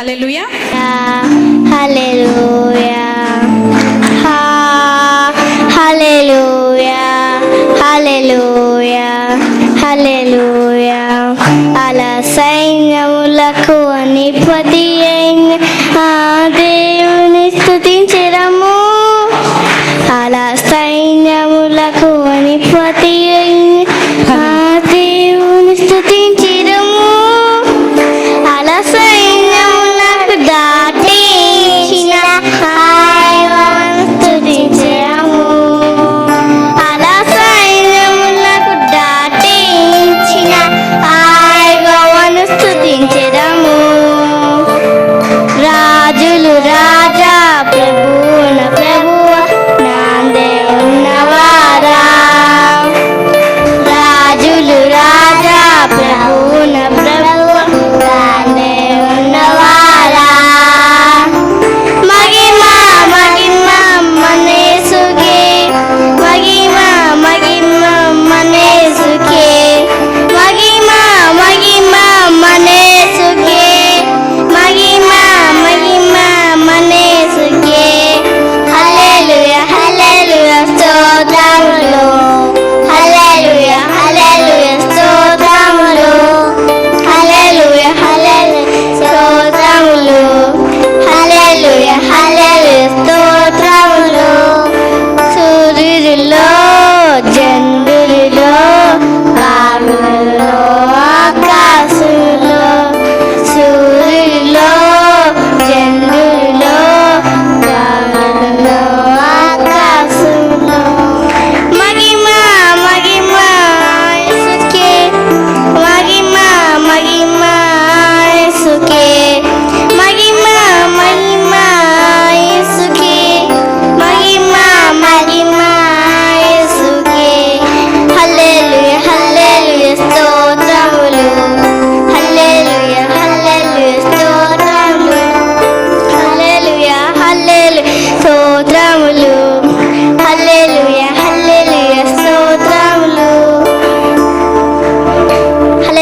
Hallelujah hallelujah hallelujah hallelujah hallelujah అలా సైన్యములకు అనిపతి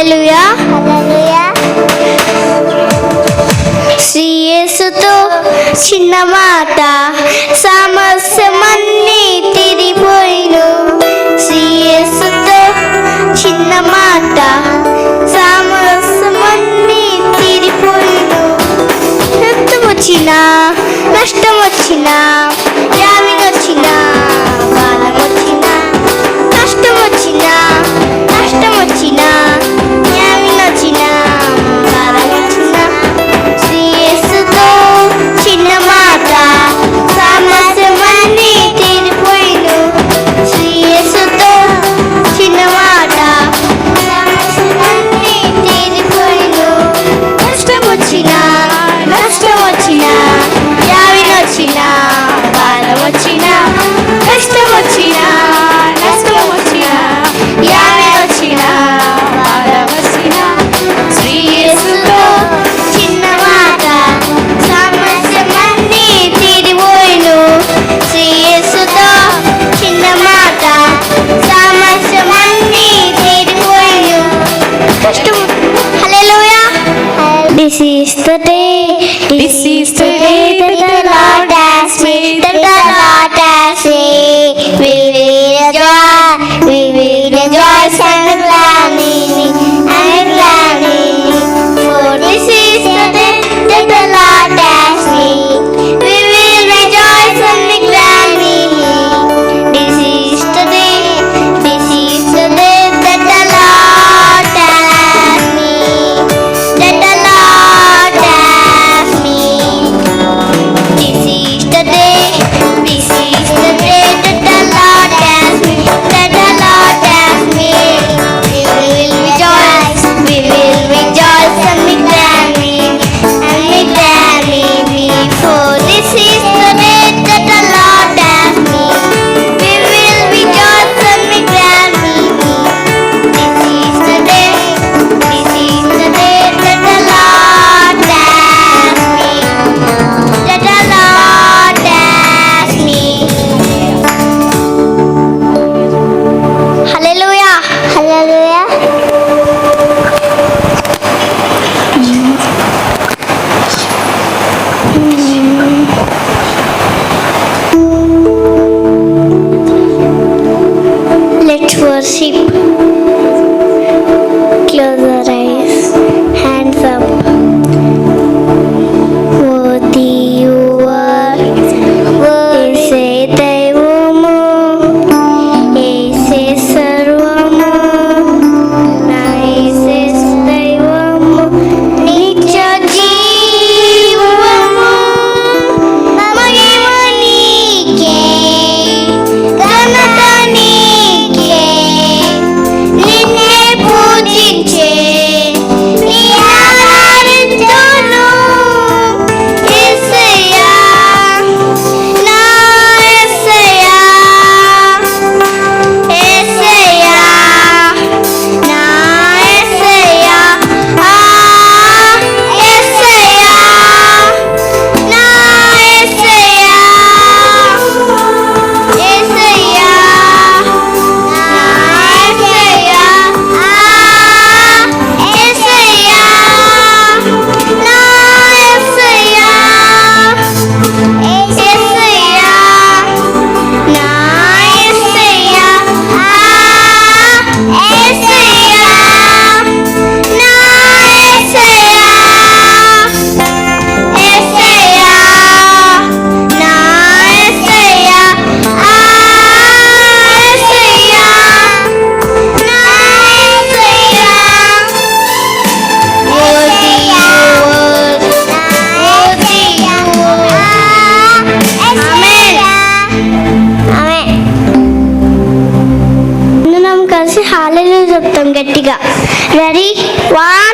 హల్లెలూయా. శ్రీయేసుతో చిన్న మాట సమస్యమన్నీ తిరిగిపోయిను శ్రీయేసుతో చిన్న మాట సమస్యమన్నీ తిరిగిపోయిను రక్తం వచ్చినా నష్టం వచ్చినా చెప్తాం గట్టిగా. Ready one